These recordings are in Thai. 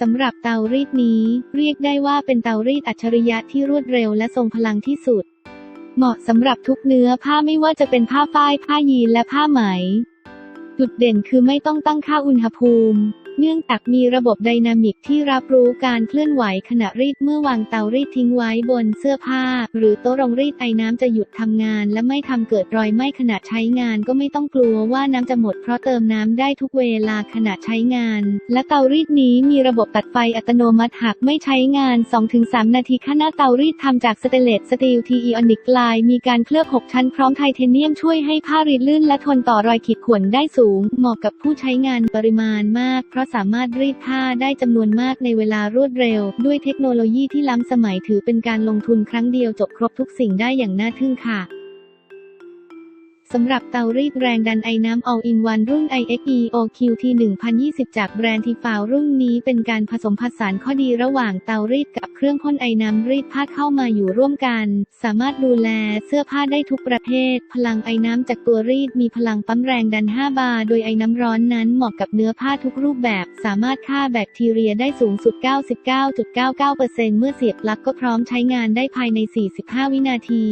สำหรับเตารีดนี้ เรียกได้ว่าเป็นเตารีดอัจฉริยะที่รวดเร็วและทรงพลังที่สุด เหมาะสำหรับทุกเนื้อผ้าไม่ว่าจะเป็นผ้าฝ้ายผ้ายีนและผ้าไหม จุดเด่นคือไม่ต้องตั้งค่าอุณหภูมิ เนื่องจากมีระบบไดนามิกที่รับรู้การเคลื่อนไหวขณะรีดเมื่อวางเตารีดทิ้งไว้บนเสื้อผ้า หรือโต๊ะรองรีดไอน้ำจะหยุดทำงาน และไม่ทำเกิดรอยไหม้ขณะใช้งานก็ไม่ต้องกลัวว่าน้ำจะหมดเพราะเติมน้ำได้ทุกเวลาขณะใช้งาน และเตารีดนี้มีระบบตัดไฟอัตโนมัติหากไม่ใช้งาน 2-3 นาทีข้างหน้าเตารีดทำจากสเตเลสสตีลทีอีออนิกลายมีการเคลือบ 6 ชั้นพร้อมไทเทเนียมช่วยให้ผ้ารีดลื่นและทนต่อรอยขีดข่วนได้สูง เหมาะกับผู้ใช้งานปริมาณมากเพราะสามารถรีดผ้าได้จำนวนมากในเวลารวดเร็ว ด้วยเทคโนโลยีที่ล้ำสมัยถือเป็นการลงทุนครั้งเดียวจบครบทุกสิ่งได้อย่างน่าทึ่งค่ะ สำหรับเตารีดแรงดันไอน้ำ All in One รุ่น IXE OQT 1020 จากแบรนด์ทีฟาวรุ่นนี้เป็นการผสมผสานข้อดีระหว่างเตารีดกับเครื่องพ่นไอน้ำรีดผ้าเข้ามาอยู่ร่วมกัน สามารถดูแลเสื้อผ้าได้ทุกประเภท พลังไอน้ำจากตัวรีดมีพลังปั๊มแรงดัน 5 บาร์ โดยไอน้ำร้อนนั้นเหมาะกับเนื้อผ้าทุกรูปแบบ สามารถฆ่าแบคทีเรียได้สูงสุด 99.99%เมื่อเสียบปลั๊กก็พร้อมใช้งานได้ภายใน 45 วินาที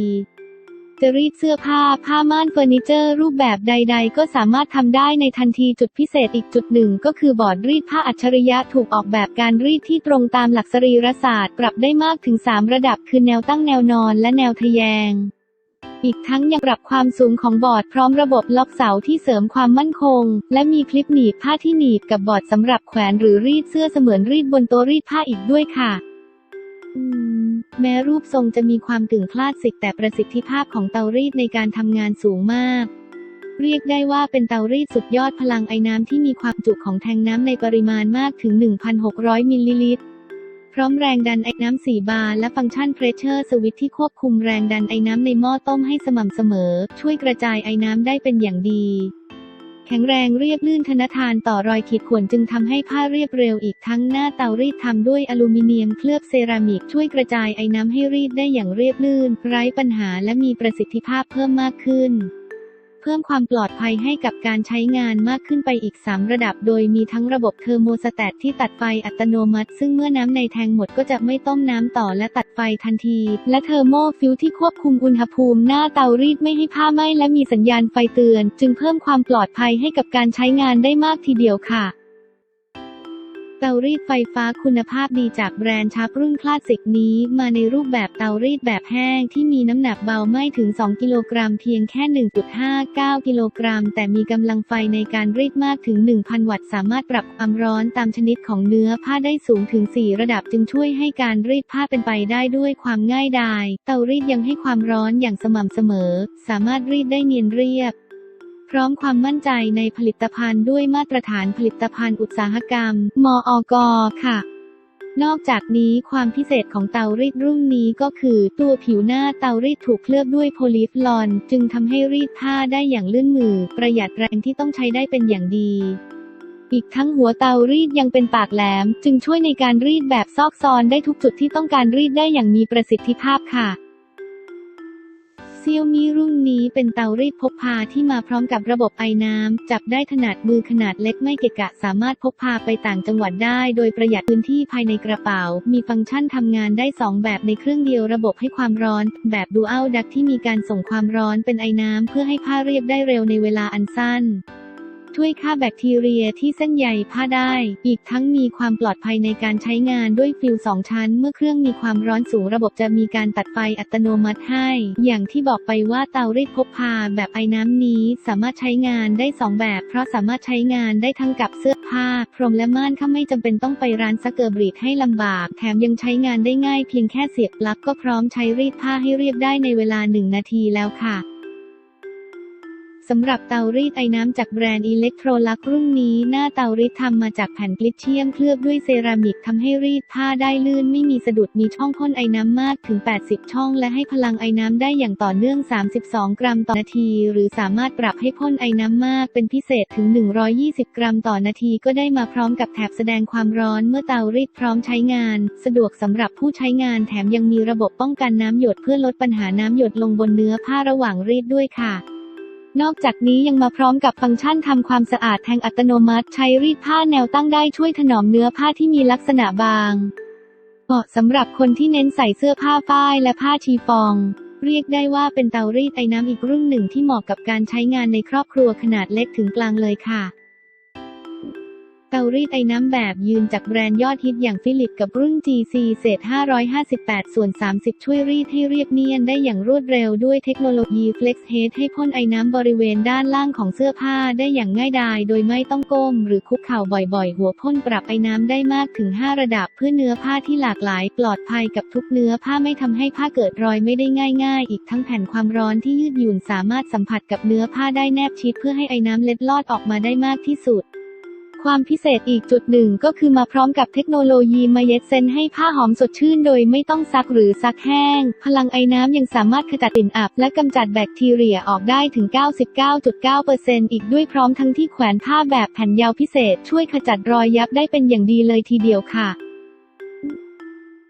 จะรีดเสื้อผ้า ผ้าม่านเฟอร์นิเจอร์ รูปแบบใด ๆ ก็สามารถทำได้ในทันทีจุดพิเศษอีกจุดหนึ่ง ก็คือบอร์ดรีดผ้าอัจฉริยะถูกออกแบบการรีดที่ตรงตามหลักสรีรศาสตร์ ปรับได้มากถึง 3 ระดับคือแนวตั้งแนวนอนและแนวทะแยง อีกทั้งยังปรับความสูงของบอร์ดพร้อมระบบล็อกเสาที่เสริมความมั่นคง และมีคลิปหนีบผ้าที่หนีบกับบอร์ดสำหรับแขวนหรือรีดเสื้อเสมือนรีดบนโต๊ะรีดผ้าอีกด้วยค่ะ แม้รูปทรงจะมีความกึ่งคลาสสิกแต่ประสิทธิภาพของเตารีดในการทำงานสูงมาก เรียกได้ว่าเป็นเตารีดสุดยอดพลังไอ้น้ำที่มีความจุของแทงน้ำในปริมาณมากถึง 1,600 มิลลิลิตร พร้อมแรงดันไอ้น้ำ 4 บาร์และฟังก์ชันเพรสเชอร์สวิตที่ควบคุมแรงดันไอ้น้ำในหม้อต้มให้สม่ำเสมอ ช่วยกระจายไอ้น้ำได้เป็นอย่างดี แข็งแรงเรียบลื่นทนทานต่อรอยขีดข่วนจึงทำให้ผ้าเรียบเร็วอีกทั้งหน้าเตารีดทำด้วยอลูมิเนียมเคลือบเซรามิกช่วยกระจายไอน้ำให้รีดได้อย่างเรียบลื่น ไร้ปัญหาและมีประสิทธิภาพเพิ่มมากขึ้น พิ่มความปลอดภัยให้กับการใช้งานมากขึ้นไปอีก 3 ระดับ โดยมีทั้งระบบเทอร์โมสแตทที่ตัดไฟอัตโนมัติ ซึ่งเมื่อน้ำในแทงหมดก็จะไม่ต้มน้ำต่อและตัดไฟทันที และเทอร์โมฟิลที่ควบคุมอุณหภูมิหน้าเตารีดไม่ให้ผ้าไหม้และมีสัญญาณไฟเตือน จึงเพิ่มความปลอดภัยให้กับการใช้งานได้มากทีเดียวค่ะ ตารีดไฟฟ้าคุณภาพดีจากแบรนด์ชาร์ปรุ่นคลาสสิกนี้ มาในรูปแบบเตารีดแบบแห้งที่มีน้ำหนักเบาไม่ถึง 2 กิโลกรัมเพียงแค่ 1.59 กิโลกรัม แต่มีกำลังไฟในการรีดมากถึง 1,000 วัตต์ สามารถปรับความร้อนตามชนิดของเนื้อผ้าได้สูงถึง 4 ระดับจึงช่วยให้การรีดผ้าเป็นไปได้ด้วยความง่ายดาย เตารีดยังให้ความร้อนอย่างสม่ำเสมอ สามารถรีดได้เนียนเรียบ พร้อมความมั่นใจในผลิตภัณฑ์ด้วยมาตรฐานผลิตภัณฑ์อุตสาหกรรมมอกค่ะนอกจากนี้ความพิเศษของเตารีดรุ่นนี้ก็คือ ตัวผิวหน้าเตารีดถูกเคลือบด้วยโพลีฟลอน จึงทำให้รีดผ้าได้อย่างลื่นมือ ประหยัดแรงที่ต้องใช้ได้เป็นอย่างดี อีกทั้งหัวเตารีดยังเป็นปากแหลม จึงช่วยในการรีดแบบซอกซอนได้ทุกจุดที่ต้องการรีดได้อย่างมีประสิทธิภาพค่ะ ซียวมีรุ่นนี้เป็นเตารีดพกพาที่มาพร้อมกับระบบไอน้ำ จับได้ขนาดมือขนาดเล็กไม่เกะกะ สามารถพกพาไปต่างจังหวัดได้ โดยประหยัดพื้นที่ภายในกระเป๋า มีฟังก์ชันทำงานได้ 2 แบบในเครื่องเดียวระบบให้ความร้อน แบบดูอัลดักที่มีการส่งความร้อนเป็นไอน้ำ เพื่อให้ผ้าเรียบได้เร็วในเวลาอันสั้น ช่วยฆ่าแบคทีเรียที่เส้นใยผ้าได้ อีกทั้งมีความปลอดภัยในการใช้งานด้วยฟิลสองชั้น เมื่อเครื่องมีความร้อนสูงระบบจะมีการตัดไฟอัตโนมัติให้ อย่างที่บอกไปว่าเตารีดพกพาแบบไอ้น้ำนี้สามารถใช้งานได้สองแบบ เพราะสามารถใช้งานได้ทั้งกับเสื้อผ้า พรมและม่านข้าไม่จำเป็นต้องไปร้านซักเกอร์บรีดให้ลำบาก แถมยังใช้งานได้ง่ายเพียงแค่เสียบปลั๊กก็พร้อมใช้รีดผ้าให้เรียบได้ในเวลาหนึ่งนาทีแล้วค่ะ สำหรับเตารีดไอน้ำจากแบรนด์อิเล็กโทรลักรุ่นนี้ หน้าเตารีดทำมาจากแผ่นกลิตเชียมเคลือบด้วยเซรามิกทำให้รีดผ้าได้ลื่นไม่มีสะดุดมีช่องพ่นไอน้ำมากถึง 80 ช่อง และให้พลังไอน้ำได้อย่างต่อเนื่อง 32 กรัมต่อนาที หรือสามารถปรับให้พ่นไอน้ำมากเป็นพิเศษถึง 120 กรัมต่อนาทีก็ได้มาพร้อมกับแถบแสดงความร้อนเมื่อเตารีดพร้อมใช้งาน สะดวกสำหรับผู้ใช้งานแถมยังมีระบบป้องกันน้ำหยดเพื่อลดปัญหาน้ำหยดลงบนเนื้อผ้าระหว่างรีดด้วยค่ะ นอกจากนี้ยังมาพร้อมกับฟังก์ชันทำความสะอาดแทงอัตโนมัติ ใช้รีดผ้าแนวตั้งได้ช่วยถนอมเนื้อผ้าที่มีลักษณะบางเหมาะสำหรับคนที่เน้นใส่เสื้อผ้าฝ้ายและผ้าชีฟอง เรียกได้ว่าเป็นเตารีดไอน้ำอีกรุ่นหนึ่งที่เหมาะกับการใช้งานในครอบครัวขนาดเล็กถึงกลางเลยค่ะ เตารีดไอ้น้ำแบบยืนจากแบรนด์ยอดฮิตอย่างฟิลิปกับรุ่น GC เศษ 558 ส่วน 30 ช่วยรีดให้เรียบเนียนได้อย่างรวดเร็วด้วยเทคโนโลยี Flex Head ให้พ่นไอ้น้ำบริเวณด้านล่างของเสื้อผ้าได้อย่างง่ายดายโดยไม่ต้องก้มหรือคุกเข่าบ่อยๆ หัวพ่นปรับไอ้น้ำได้มากถึง 5 ระดับเพื่อเนื้อผ้าที่หลากหลาย ปลอดภัยกับทุกเนื้อผ้าไม่ทำให้ผ้าเกิดรอยไม่ได้ง่าย ๆ อีกทั้งแผ่นความร้อนที่ยืดหยุ่นสามารถสัมผัสกับเนื้อผ้าได้แนบชิดเพื่อให้ไอ้น้ำเล็ดลอดออกมาได้มากที่สุด ความพิเศษอีกจุดหนึ่งก็คือมาพร้อมกับเทคโนโลยีมาเย็ดเซนให้ผ้าหอมสดชื่นโดยไม่ต้องซักหรือซักแห้ง พลังไอ้น้ำยังสามารถขจัดกลิ่นอับ และกำจัดแบคทีเรียออกได้ถึง 99.9%อีกด้วยพร้อมทั้งที่แขวนผ้าแบบแผ่นยาวพิเศษ ช่วยขจัดรอยยับได้เป็นอย่างดีเลยทีเดียวค่ะ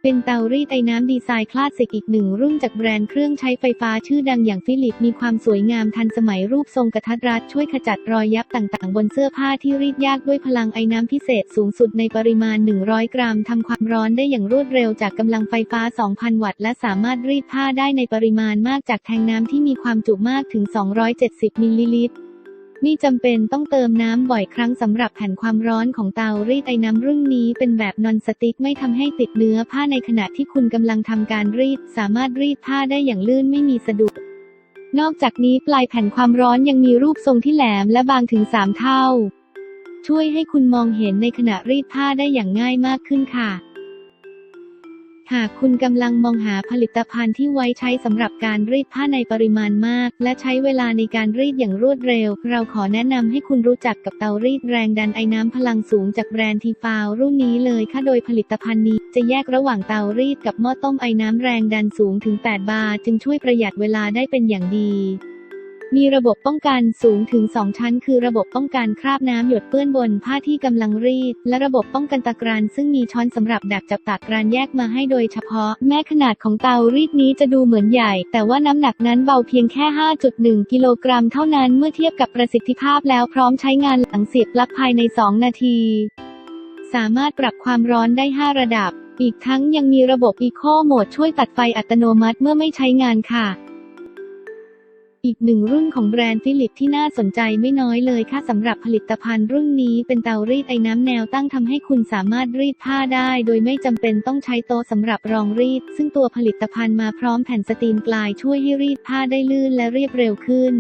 เป็นเตารีดไอน้ำดีไซน์คลาสสิกอีกหนึ่งรุ่นจากแบรนด์เครื่องใช้ไฟฟ้าชื่อดังอย่างฟิลิปมีความสวยงามทันสมัยรูปทรงกระทัดรัดช่วยขจัดรอยยับต่างๆ บนเสื้อผ้าที่รีดยากด้วยพลังไอ้น้ำพิเศษสูงสุดในปริมาณ 100 กรัมทำความร้อนได้อย่างรวดเร็วจากกำลังไฟฟ้า 2,000 วัตต์และสามารถรีดผ้าได้ในปริมาณมากจากแทงน้ำที่มีความจุมากถึง 270 มิลลิลิตร มีจำเป็นต้องเติมน้ำบ่อยครั้งสำหรับแผ่นความร้อนของเตารีดไอ้น้ำรุ่นนี้เป็นแบบนอนสติ๊กไม่ทำให้ติดเนื้อผ้าในขณะที่คุณกำลังทำการรีด สามารถรีดผ้าได้อย่างลื่นไม่มีสะดุด นอกจากนี้ปลายแผ่นความร้อนยังมีรูปทรงที่แหลมและบางถึง3เท่า ช่วยให้คุณมองเห็นในขณะรีดผ้าได้อย่างง่ายมากขึ้นค่ะ หากคุณกำลังมองหาผลิตภัณฑ์ที่ไว้ใช้สำหรับการรีดผ้าในปริมาณมาก และใช้เวลาในการรีดอย่างรวดเร็ว เราขอแนะนำให้คุณรู้จักกับเตารีดแรงดันไอน้ำพลังสูงจากแบรนด์ทีฟาวรุ่นนี้เลยค่ะโดยผลิตภัณฑ์นี้ จะแยกระหว่างเตารีดกับหม้อต้มไอน้ำแรงดันสูงถึง 8 บาร์จึงช่วยประหยัดเวลาได้เป็นอย่างดี มีระบบป้องกันสูงถึง 2 ชั้น คือระบบป้องกันคราบน้ำหยดเปื้อนบนผ้าที่กำลังรีด และระบบป้องกันตะกรานซึ่งมีช้อนสำหรับดักจับตากรานแยกมาให้โดยเฉพาะ แม้ขนาดของเตารีดนี้จะดูเหมือนใหญ่ แต่ว่าน้ำหนักนั้นเบาเพียงแค่ 5.1 กิโลกรัมเท่านั้นเมื่อเทียบกับประสิทธิภาพแล้วพร้อมใช้งานหลังเสียบปลั๊กภายใน 2 นาที สามารถปรับความร้อนได้ 5 ระดับอีกทั้งยังมีระบบ Eco Mode ช่วยตัดไฟอัตโนมัติเมื่อไม่ใช้งานค่ะ อีกหนึ่งรุ่นของแบรนด์ฟิลิปที่น่าสนใจไม่น้อยเลยค่ะสำหรับผลิตภัณฑ์รุ่นนี้เป็นเตารีดไอ้น้ำแนวตั้งทำให้คุณสามารถรีดผ้าได้ โดยไม่จำเป็นต้องใช้โต๊ะสำหรับรองรีด ซึ่งตัวผลิตภัณฑ์มาพร้อมแผ่นสตรีมปลายช่วยให้รีดผ้าได้ลื่นและเรียบเร็วขึ้น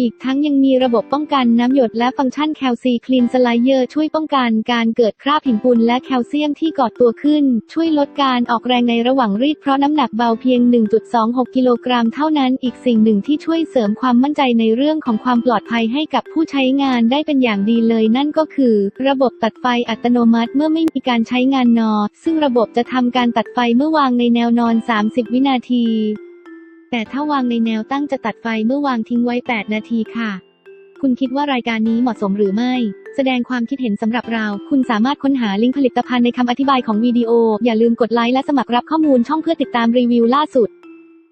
อีกทั้งยังมีระบบป้องกันน้ำหยดและฟังก์ชันแคลซีคลีนสไลเยอร์ช่วยป้องกันการเกิดคราบหินปูนและแคลเซียมที่ก่อตัวขึ้น ช่วยลดการออกแรงในระหว่างรีดเพราะน้ำหนักเบาเพียง 1.26 กิโลกรัมเท่านั้นอีกสิ่งหนึ่งที่ช่วยเสริมความมั่นใจในเรื่องของความปลอดภัยให้กับผู้ใช้งานได้เป็นอย่างดีเลยนั่นก็คือ ระบบตัดไฟอัตโนมัติเมื่อไม่มีการใช้งานนอ ซึ่งระบบจะทำการตัดไฟเมื่อวางในแนวนอน 30 วินาที แต่ถ้าวางในแนวตั้งจะตัดไฟเมื่อวางทิ้งไว้ 8 นาทีค่ะ คุณคิดว่ารายการนี้เหมาะสมหรือไม่ แสดงความคิดเห็นสำหรับเรา คุณสามารถค้นหาลิงก์ผลิตภัณฑ์ในคำอธิบายของวิดีโอ อย่าลืมกดไลค์และสมัครรับข้อมูลช่องเพื่อติดตามรีวิวล่าสุด